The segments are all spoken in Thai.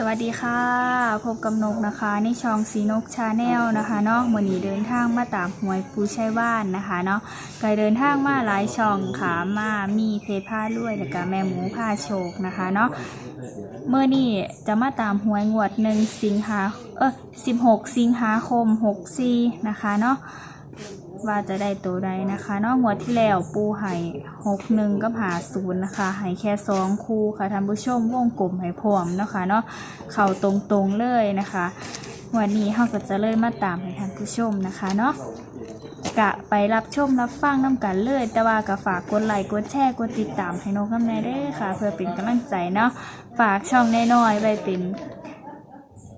สวัสดีค่ะ พบกับนกนะคะในช่องสีนกชาแนลนะคะเนาะวันนี้เดินทางมาตามหวยปูชัยบ้านนะคะเนาะไกเดินทางมาหลายช่องค่ะมามีเพจผ้าด้วยแล้วก็แม่หมูผ้าโชคนะคะเนาะเมื่อนี้จะมาตามหวยงวดหนึ่งสิงหาเออสิบหกสิงหาคมหกสี่นะคะเนาะ ว่าจะได้ตัวใดนะคะเนอกงวที่แล้วปูไห่หกหนึ่งกับหาศูนย์นะคะไห่แค่สองคู่ค่ะท่านผู้ชมวงกลมไห่พร้อมเนาะคะเนาะเข่าตรงๆเลยนะคะวันนี้เราก็จะเลยมาตามให้ท่านผู้ชมนะคะเนาะกะไปรับชมรับฟังน้ำกันเลย แต่ว่าก็ฝากกดไลค์กดแชร์กดติดตามให้นกน้ำแน่เด้อค่ะ เพื่อเป็นกำลังใจเนาะฝากช่องน้อยๆไว้เป็น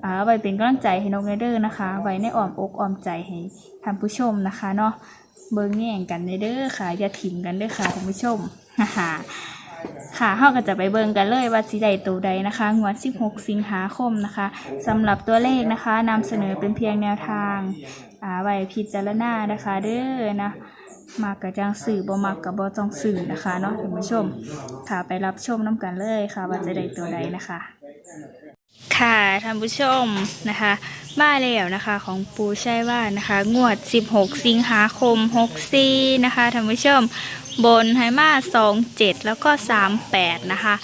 อ่าไว้เป็นกำลังใจให้นกเด้อนะคะ ไว้ในอ้อมอกอ้อมใจให้ท่านผู้ชมนะคะเนาะเบิ่งแย่งกันเด้อค่ะ อย่าถิ่มกันเด้อค่ะท่านผู้ชมค่ะค่ะเฮาก็จะไปเบิ่งกันเลยว่าสิใดตัวใดนะคะ งวด 16 สิงหาคมนะคะสำหรับตัวเลขนะคะนำเสนอเป็นเพียงแนวทางอ่าไว้พิจารณานะคะเด้อนะมักกับจังสื่อบ่มักกับบ่จองสื่อนะคะเนาะท่านผู้ชม ค่ะไปรับชมน้ำกันเลยค่ะว่าจะได้ตัวใดนะคะ ค่ะท่านผู้ชมนะคะ มาแล้วนะคะของปูใช่ว่านะคะ งวด 16 สิงหาคม 64 นะคะท่านผู้ชม บนไฮมา27 แล้วก็ 38 นะคะ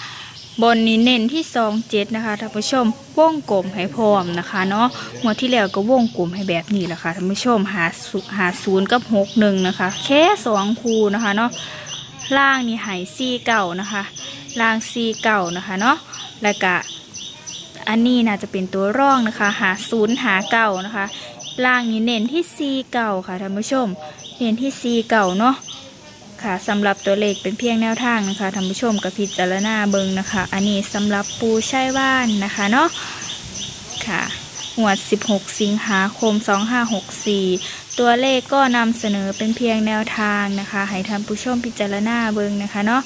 บนนี้เน้นที่ 27 นะคะท่านผู้ชมวงกลมให้พร้อมนะคะเนาะงวดที่แล้วก็วงกลมให้แบบนี้แหละค่ะท่านผู้ชมหาศูหาศูนย์กับ61นะคะ แค่สองคูนะคะเนาะล่างนี่หายซีเก่านะคะ ล่างซีเก่านะคะเนาะแล้วก็ อันนี้น่าจะเป็นตัวร่องนะคะ หาศูนย์หาเก่านะคะ ล่างนี้เน้นที่ C เก่าค่ะท่านผู้ชม เน้นที่ C เก่าเนาะค่ะสำหรับตัวเลขเป็นเพียงแนวทางนะคะท่านผู้ชมกับพิจารณาเบิงนะคะ อันนี้สำหรับปูใช่ว่านนะคะเนาะค่ะหวด 16 สิงหาคม 2564 ตัวเลขก็นำเสนอเป็นเพียงแนวทางนะคะให้ท่านผู้ชมพิจารณาเบิงนะคะเนาะ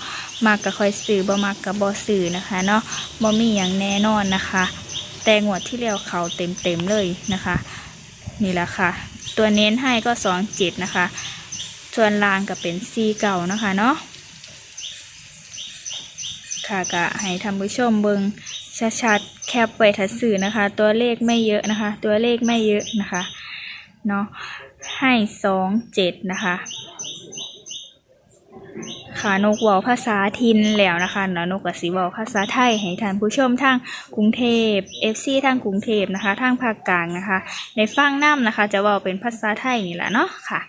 มักกับคอยสื่อบ่มักกับบอสื่อนะคะเนาะบ่มีอย่างแน่นอนนะคะ แต่งวดที่แล้วเขาเต็มเต็มๆเลยนะคะ นี่แหละค่ะ ตัวเน้นให้ก็สองจิตนะคะส่วนลางก็เป็นซีเก่านะคะเนาะค่ะก็ให้ท่านผู้ชมเบิงชัดๆแคปไว้ถัดสื่อนะคะ ตัวเลขไม่เยอะนะคะ ตัวเลขไม่เยอะนะคะเนาะ ให้สองเจ็ดนะคะค่ะนกว้าภาษาทินแล้วนะคะเนาะนกกับสีว้าภาษาไทยให้ท่านผู้ชมทางกรุงเทพ FC ทางกรุงเทพนะคะทางภาคกลางนะคะ ในฟังน้ำนะคะ จะว้าเป็นภาษาไทยนี่แหละเนาะค่ะ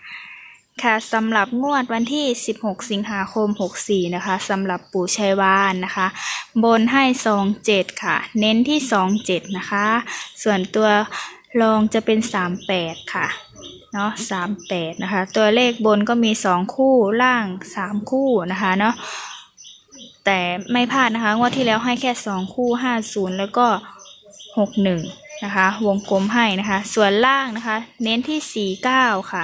ค่ะสำหรับงวดวันที่ 16 สิงหาคม 64 นะคะสำหรับปู่ชัยวานนะคะ บนให้ 27 ค่ะ เน้นที่ 27 นะคะ ส่วนตัวรองจะเป็น 38 ค่ะ เนาะสามแปดนะคะ ตัวเลขบนก็มีสองคู่ล่างสามคู่นะคะเนาะแต่ไม่พลาดนะคะงวดที่แล้วให้แค่สองคู่ห้าศูนย์แล้วก็หกหนึ่งนะคะวงกลมให้นะคะ ส่วนล่างนะคะ เน้นที่สี่เก้าค่ะ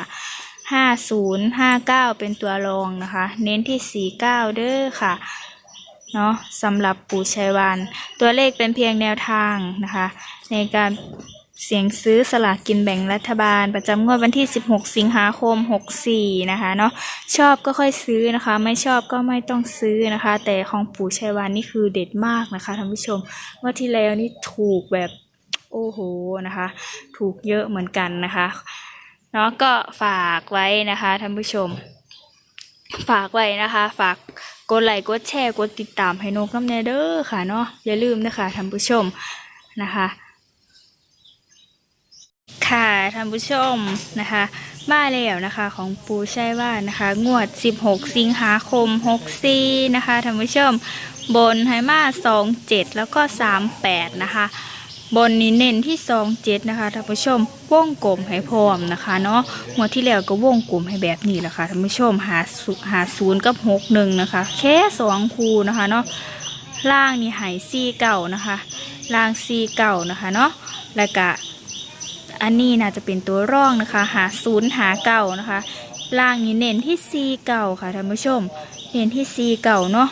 ห้าศูนย์ห้าเก้าเป็นตัวรองนะคะ เน้นที่สี่เก้าเด้อค่ะเนาะสำหรับปู่ชัยวานตัวเลขเป็นเพียงแนวทางนะคะ ในการ เสียงซื้อสลากกินแบ่งรัฐบาล ประจำงวดวันที่ 16 สิงหาคม 64 นะคะเนาะชอบก็ค่อยซื้อนะคะ ไม่ชอบก็ไม่ต้องซื้อนะคะ แต่ของปู่ชัยวานนี่คือเด็ดมากนะคะท่านผู้ชมงว่าที่แล้วนี่ถูกแบบโอ้โหนะคะ ถูกเยอะเหมือนกันนะคะเนาะก็ฝากไว้นะคะท่านผู้ชม ฝากไว้นะคะ ฝากกดไลค์กดแชร์กดติดตามให้นกน้ำเนเด้อค่ะเนาะอย่าลืมนะคะท่านผู้ชมนะคะ ค่ะท่านผู้ชมนะคะ มาแล้วนะคะของปูใช่ว่านะคะ งวด 16 สิงหาคม 64 นะคะท่านผู้ชม บนไฮมา27 แล้วก็ 38 นะคะ บนนี้เน้นที่ 27 นะคะท่านผู้ชมวงกลมให้พร้อมนะคะเนาะงวดที่แล้วก็วงกลมให้แบบนี้แหละค่ะท่านผู้ชมหาศูหาศูนย์กับ61นะคะ แค่สองคูนะคะเนาะล่างนี่หายซีเก่านะคะ ล่างซีเก่านะคะเนาะแล้วก็ อันนี้น่าจะเป็นตัวร่องนะคะ หาศูนย์หาเก่านะคะ ล่างนี้เน้นที่ C เก่าค่ะท่านผู้ชม เน้นที่ C เก่าเนาะ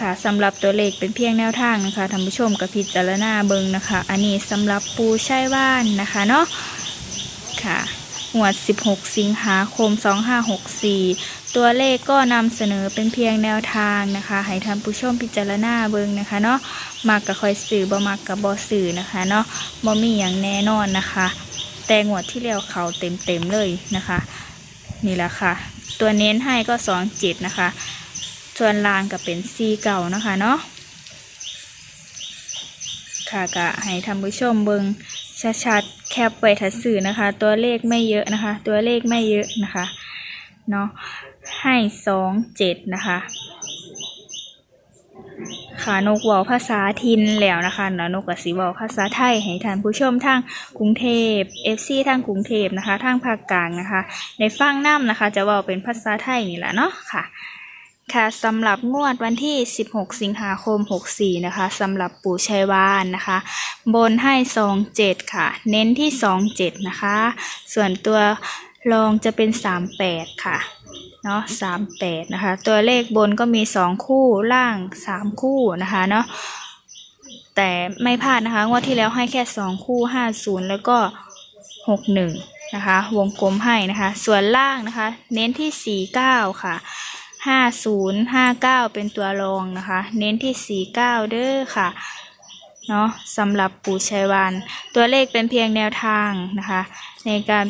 ค่ะสำหรับตัวเลขเป็นเพียงแนวทางนะคะท่านผู้ชมกับพิจารณาเบิงนะคะ อันนี้สำหรับปูใช่ว่านนะคะเนาะค่ะ หวด 16 สิงหาคม 2564 ตัวเลขก็นำเสนอเป็นเพียงแนวทางนะคะให้ท่านผู้ชมพิจารณาเบิ่งนะคะเนาะมักกับคอยสื่อบ่มักกับบ่สื่อนะคะเนาะบ่มีอย่างแน่นอนนะคะ แต่งวดที่แล้วเขาเต็มๆเลยนะคะ นี่แหละค่ะ ตัวเน้นให้ก็2 7นะคะส่วนลางก็เป็น4เก่านะคะเนาะค่ะก็ให้ท่านผู้ชมเบิงชัดๆ แคปไว้ทัดสื่อนะคะ ตัวเลขไม่เยอะนะคะ ตัวเลขไม่เยอะนะคะเนาะให้สองเจ็ดนะคะค่ะนกเว่าภาษาทินแล้วนะคะเนาะนกกับสีเว่าภาษาไทยให้ท่านผู้ชมทางกรุงเทพ FC ทางกรุงเทพนะคะทางภาคกลางนะคะในฟังน้ำนะคะ จะเว่าเป็นภาษาไทยนี่แหละเนาะค่ะ ค่ะสำหรับงวดวันที่ 16 สิงหาคม 64 นะคะสำหรับปู่ชัยวานนะคะ บนให้ 27 ค่ะ เน้นที่ 27 นะคะ ส่วนตัวรองจะเป็น 38 ค่ะเนาะ38 นะคะ ตัวเลขบนก็มี 2 คู่ล่าง 3 คู่นะคะเนาะแต่ไม่พลาดนะคะงวดที่แล้วให้แค่ 2 คู่ 50 แล้วก็ 61 นะคะ วงกลมให้นะคะ ส่วนล่างนะคะ เน้นที่ 49 ค่ะ ห้าศูนย์ห้าเก้าเป็นตัวรองนะคะ เน้นที่สี่เก้าเด้อค่ะเนาะสำหรับปู่ชัยวานตัวเลขเป็นเพียงแนวทางนะคะ ในการ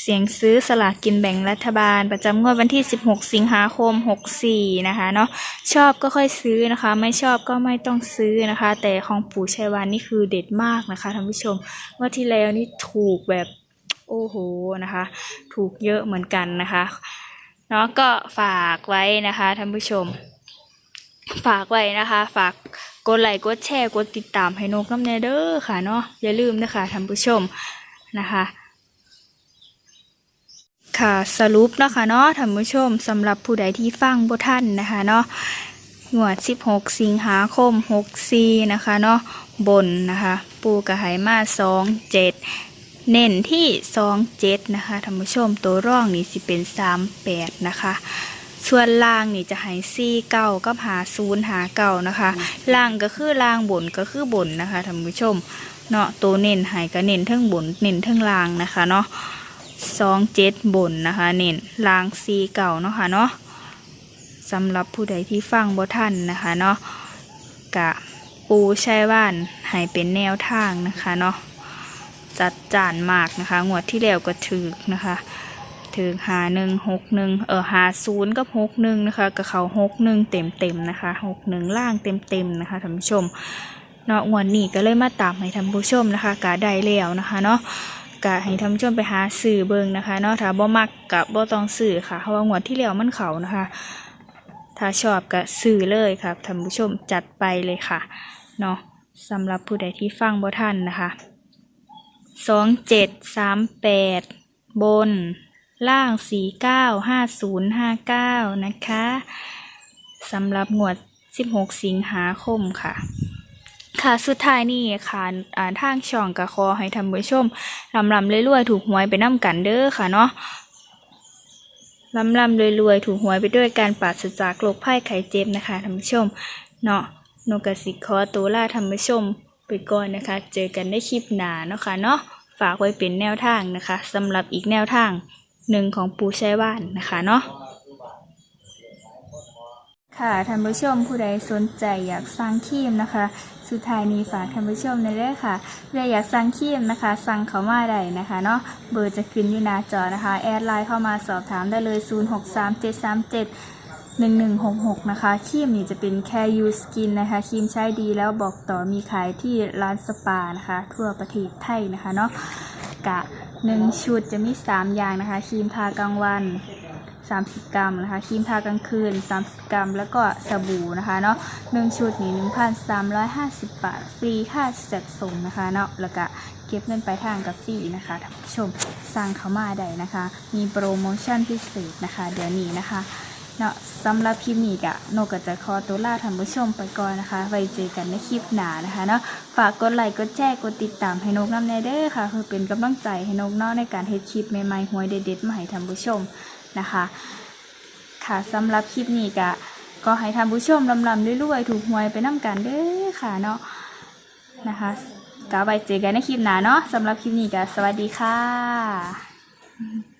เสียงซื้อสลากกินแบ่งรัฐบาล ประจำงวดวันที่ 16 สิงหาคม 64 นะคะเนาะชอบก็ค่อยซื้อนะคะ ไม่ชอบก็ไม่ต้องซื้อนะคะ แต่ของปู่ชัยวานนี่คือเด็ดมากนะคะท่านผู้ชมงว่าที่แล้วนี่ถูกแบบโอ้โหนะคะ ถูกเยอะเหมือนกันนะคะ เนาะก็ฝากไว้นะคะท่านผู้ชม ฝากไว้นะคะ ฝากกดไลค์กดแชร์กดติดตามให้นกน้ำเนเด้อค่ะเนาะอย่าลืมนะคะท่านผู้ชมนะคะค่ะสรุปนะคะเนาะท่านผู้ชมสำหรับผู้ใดที่ฟังบ่ทันนะคะเนาะงวด 16 สิงหาคม 64 นะคะเนาะบนนะคะ ปูกระหายมา 2 7 เน้นที่สองเจ็ดนะคะท่านผู้ชมตัวร่องนี่สิเป็นสามแปดนะคะ ส่วนล่างนี่จะให้ซี่เก้ากับหาศูนย์หาเก่านะคะ ล่างก็คือล่างบนก็คือบนนะคะท่านผู้ชมเนาะตัวเน้นให้ก็เน้นเทั้งบนเน้นเทั้งล่างนะคะเนาะสองเจ็ดบนนะคะ เน้นล่างซีเก่าเนาะค่ะเนาะสำหรับผู้ใดที่ฟังบ่ทันนะคะเนาะกะปูใช้ว่านให้เป็นแนวทางนะคะเนาะ จัดจานมากนะคะงวดที่แล้วก็ถือนะคะถือหาหนึ่งหกหนึ่งเออหาศูนย์กับหกหนึ่งนะคะกับเขาหกหนึ่งเต็มเต็มนะคะหกหนึ่งล่างเต็มเต็มนะคะท่านผู้ชมเนาะงวดนี้ก็เลยมาตามให้ท่านผู้ชมนะคะกะได้แล้วนะคะเนาะกะให้ท่านผู้ชมไปหาสื่อเบิงนะคะเนาะถ้าบ่มักกะบ่ต้องสื่อค่ะเพราะว่างวดที่แล้วมันเขานะคะถ้าชอบก็สื่อเลยค่ะท่านผู้ชมจัดไปเลยค่ะเนาะสำหรับผู้ใดที่ฟังบ่ทันนะคะ สองเจ็ดสามแปดบน ล่างสี่เก้าห้าศูนย์ห้าเก้านะคะสำหรับงวดสิบหกสิงหาคมค่ะค่ะสุดท้ายนี่ค่ะอ่าทางช่องกะคอให้ท่านผู้ชมลำลำรวยๆถูกหวยไปน้ำกันเด้อค่ะเนาะลำลำรวยๆถูกหวยไปด้วยการปราศจากโรคภัยไข้เจ็บนะคะท่านผู้ชมเนาะนกกสิคอตัวล่าท่านผู้ชม ไปก่อนนะคะ เจอกันในคลิปหน้าเนาะค่ะเนาะฝากไว้เป็นแนวทางนะคะสำหรับอีกแนวทางหนึ่งของปูใช้ว่านนะคะเนาะค่ะท่านผู้ชมผู้ใดสนใจอยากสั่งครีมนะคะ สุดท้ายนี้ฝากท่านผู้ชมในเรื่องค่ะเพื่ออยากสั่งครีมนะคะ สั่งเขามาได้นะคะเนาะเบอร์จะขึ้นอยู่หน้าจอนะคะ แอดไลน์เข้ามาสอบถามได้เลย 063737 1166 นะคะครีมนี่จะเป็นแค่ยูสกินนะคะครีมใช้ดีแล้วบอกต่อมีขายที่ร้านสปานะคะ ทั่วประเทศไทยนะคะเนาะกะหนึ่งชุดจะมี 3 อย่างนะคะครีมทากลางวัน 30 กรัมนะคะครีมทากลางคืน 30 กรัม แล้วก็สบู่นะคะเนาะหนึ่งชุดนี่1,350 บาท ฟรีค่าจัดส่งนะคะเนาะแล้วก็เก็บเงินปลายทางกับฟรีนะคะท่านผู้ชมสั่งเขามาได้นะคะ มีโปรโมชั่นพิเศษนะคะ เดี๋ยวนี้นะคะ เนาะสำหรับคลิปนี้กะโนก็จะขอตัวลาท่านผู้ชมไปก่อนนะคะ ไว้เจอกันในคลิปหน้านะคะเนาะฝากกดไลค์กดแชร์กดติดตามให้นกน้ำในเด้อค่ะเพื่อเป็นกำลังใจให้นกเนาะในการเฮ็ดคลิปใหม่ๆหวยเด็ดๆมาให้ท่านผู้ชมนะคะ ค่ะสำหรับคลิปนี้กะก็ให้ท่านผู้ชมลำๆรวยๆถูกหวยไปน้ำกันเด้อค่ะเนาะนะคะก็ไว้เจอกันในคลิปหน้าเนาะสำหรับคลิปนี้กะสวัสดีค่ะ